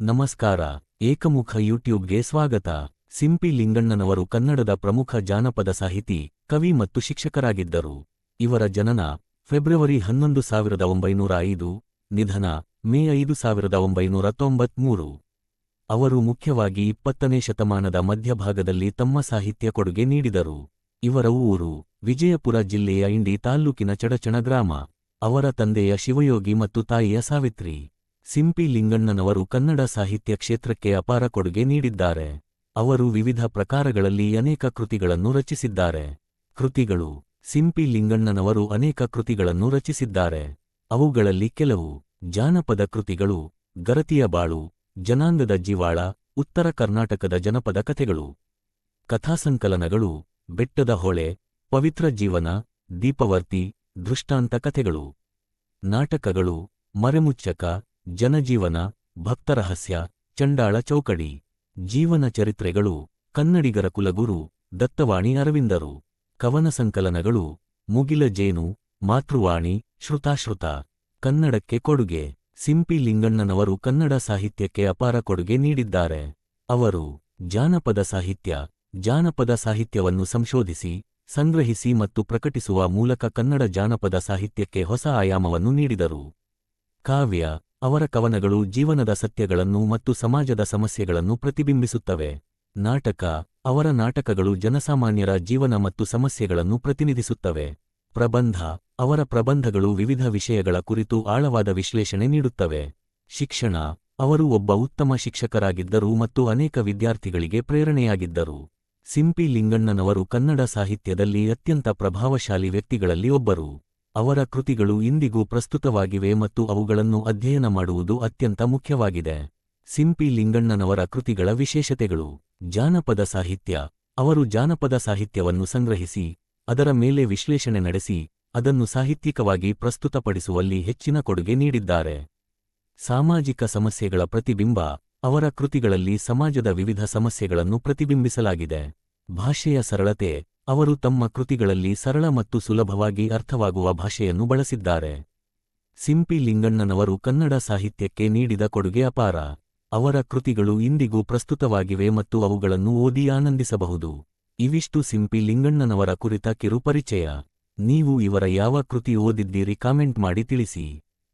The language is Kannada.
ನಮಸ್ಕಾರ, ಏಕಮುಖ ಯೂಟ್ಯೂಬ್ಗೆ ಸ್ವಾಗತ. ಸಿಂಪಿ ಲಿಂಗಣ್ಣನವರು ಕನ್ನಡದ ಪ್ರಮುಖ ಜಾನಪದ ಸಾಹಿತಿ, ಕವಿ ಮತ್ತು ಶಿಕ್ಷಕರಾಗಿದ್ದರು. ಇವರ ಜನನ ಫೆಬ್ರವರಿ ಹನ್ನೊಂದು ಸಾವಿರದ ಒಂಬೈನೂರ ಐದು, ನಿಧನ ಮೇ ಐದು ಸಾವಿರದ ಒಂಬೈನೂರ ತೊಂಬತ್ಮೂರು. ಅವರು ಮುಖ್ಯವಾಗಿ ಇಪ್ಪತ್ತನೇ ಶತಮಾನದ ಮಧ್ಯಭಾಗದಲ್ಲಿ ತಮ್ಮ ಸಾಹಿತ್ಯ ಕೊಡುಗೆ ನೀಡಿದರು. ಇವರ ಊರು ವಿಜಯಪುರ ಜಿಲ್ಲೆಯ ಇಂಡಿ ತಾಲ್ಲೂಕಿನ ಚಡಚಣ ಗ್ರಾಮ. ಅವರ ತಂದೆಯ ಶಿವಯೋಗಿ ಮತ್ತು ತಾಯಿಯ ಸಾವಿತ್ರಿ. ಸಿಂಪಿ ಲಿಂಗಣ್ಣನವರು ಕನ್ನಡ ಸಾಹಿತ್ಯ ಕ್ಷೇತ್ರಕ್ಕೆ ಅಪಾರ ಕೊಡುಗೆ ನೀಡಿದ್ದಾರೆ. ಅವರು ವಿವಿಧ ಪ್ರಕಾರಗಳಲ್ಲಿ ಅನೇಕ ಕೃತಿಗಳನ್ನು ರಚಿಸಿದ್ದಾರೆ. ಕೃತಿಗಳು, ಸಿಂಪಿ ಲಿಂಗಣ್ಣನವರು ಅನೇಕ ಕೃತಿಗಳನ್ನು ರಚಿಸಿದ್ದಾರೆ. ಅವುಗಳಲ್ಲಿ ಕೆಲವು, ಜಾನಪದ ಕೃತಿಗಳು, ಗರತಿಯ ಬಾಳು, ಜನಾಂಗದ ಜೀವಾಳ, ಉತ್ತರ ಕರ್ನಾಟಕದ ಜನಪದ ಕಥೆಗಳು. ಕಥಾಸಂಕಲನಗಳು, ಬೆಟ್ಟದ ಹೊಳೆ, ಪವಿತ್ರ ಜೀವನ, ದೀಪವರ್ತಿ, ದೃಷ್ಟಾಂತ ಕಥೆಗಳು. ನಾಟಕಗಳು, ಮರೆಮುಚ್ಚಕ ಜನಜೀವನ, ಭಕ್ತರಹಸ್ಯ, ಚಂಡಾಳ ಚೌಕಡಿ, ಜೀವನ ಚರಿತ್ರೆಗಳು, ಕನ್ನಡಿಗರ ಕುಲಗುರು, ದತ್ತವಾಣಿ ಅರವಿಂದರು, ಕವನ ಸಂಕಲನಗಳು, ಮುಗಿಲ ಜೇನು, ಮಾತೃವಾಣಿ, ಶ್ರುತಾಶ್ರುತ, ಕನ್ನಡಕ್ಕೆ ಕೊಡುಗೆ, ಸಿಂಪಿ ಲಿಂಗಣ್ಣನವರು ಕನ್ನಡ ಸಾಹಿತ್ಯಕ್ಕೆ ಅಪಾರ ಕೊಡುಗೆ ನೀಡಿದ್ದಾರೆ. ಅವರು ಜಾನಪದ ಸಾಹಿತ್ಯ, ಜಾನಪದ ಸಾಹಿತ್ಯವನ್ನು ಸಂಶೋಧಿಸಿ, ಸಂಗ್ರಹಿಸಿ ಮತ್ತು ಪ್ರಕಟಿಸುವ ಮೂಲಕ ಕನ್ನಡ ಜಾನಪದ ಸಾಹಿತ್ಯಕ್ಕೆ ಹೊಸ ಆಯಾಮವನ್ನು ನೀಡಿದರು. ಕಾವ್ಯ ಅವರ ಕವನಗಳು ಜೀವನದ ಸತ್ಯಗಳನ್ನು ಮತ್ತು ಸಮಾಜದ ಸಮಸ್ಯೆಗಳನ್ನು ಪ್ರತಿಬಿಂಬಿಸುತ್ತವೆ. ನಾಟಕ, ಅವರ ನಾಟಕಗಳು ಜನಸಾಮಾನ್ಯರ ಜೀವನ ಮತ್ತು ಸಮಸ್ಯೆಗಳನ್ನು ಪ್ರತಿನಿಧಿಸುತ್ತವೆ. ಪ್ರಬಂಧ, ಅವರ ಪ್ರಬಂಧಗಳು ವಿವಿಧ ವಿಷಯಗಳ ಕುರಿತು ಆಳವಾದ ವಿಶ್ಲೇಷಣೆ ನೀಡುತ್ತವೆ. ಶಿಕ್ಷಣ, ಅವರು ಒಬ್ಬ ಉತ್ತಮ ಶಿಕ್ಷಕರಾಗಿದ್ದರು ಮತ್ತು ಅನೇಕ ವಿದ್ಯಾರ್ಥಿಗಳಿಗೆ ಪ್ರೇರಣೆಯಾಗಿದ್ದರು. ಸಿಂಪಿ ಲಿಂಗಣ್ಣನವರು ಕನ್ನಡ ಸಾಹಿತ್ಯದಲ್ಲಿ ಅತ್ಯಂತ ಪ್ರಭಾವಶಾಲಿ ವ್ಯಕ್ತಿಗಳಲ್ಲಿ ಒಬ್ಬರು. ಅವರ ಕೃತಿಗಳು ಇಂದಿಗೂ ಪ್ರಸ್ತುತವಾಗಿವೆ ಮತ್ತು ಅವುಗಳನ್ನು ಅಧ್ಯಯನ ಮಾಡುವುದು ಅತ್ಯಂತ ಮುಖ್ಯವಾಗಿದೆ. ಸಿಂಪಿ ಲಿಂಗಣ್ಣನವರ ಕೃತಿಗಳ ವಿಶೇಷತೆಗಳು. ಜಾನಪದ ಸಾಹಿತ್ಯ. ಅವರು ಜಾನಪದ ಸಾಹಿತ್ಯವನ್ನು ಸಂಗ್ರಹಿಸಿ, ಅದರ ಮೇಲೆ ವಿಶ್ಲೇಷಣೆ ನಡೆಸಿ, ಅದನ್ನು ಸಾಹಿತ್ಯಿಕವಾಗಿ ಪ್ರಸ್ತುತಪಡಿಸುವಲ್ಲಿ ಹೆಚ್ಚಿನ ಕೊಡುಗೆ ನೀಡಿದ್ದಾರೆ. ಸಾಮಾಜಿಕ ಸಮಸ್ಯೆಗಳ ಪ್ರತಿಬಿಂಬ. ಅವರ ಕೃತಿಗಳಲ್ಲಿ ಸಮಾಜದ ವಿವಿಧ ಸಮಸ್ಯೆಗಳನ್ನು ಪ್ರತಿಬಿಂಬಿಸಲಾಗಿದೆ. ಭಾಷೆಯ ಸರಳತೆ. ಅವರು ತಮ್ಮ ಕೃತಿಗಳಲ್ಲಿ ಸರಳ ಮತ್ತು ಸುಲಭವಾಗಿ ಅರ್ಥವಾಗುವ ಭಾಷೆಯನ್ನು ಬಳಸಿದ್ದಾರೆ. ಸಿಂಪಿ ಲಿಂಗಣ್ಣನವರು ಕನ್ನಡ ಸಾಹಿತ್ಯಕ್ಕೆ ನೀಡಿದ ಕೊಡುಗೆ ಅಪಾರ. ಅವರ ಕೃತಿಗಳು ಇಂದಿಗೂ ಪ್ರಸ್ತುತವಾಗಿವೆ ಮತ್ತು ಅವುಗಳನ್ನು ಓದಿ ಆನಂದಿಸಬಹುದು. ಇವಿಷ್ಟು ಸಿಂಪಿ ಲಿಂಗಣ್ಣನವರ ಕುರಿತ ಕಿರು ಪರಿಚಯ ನೀವು ಇವರ ಯಾವ ಕೃತಿ ಓದಿದ್ದೀರಿ ಕಾಮೆಂಟ್ ಮಾಡಿ ತಿಳಿಸಿ.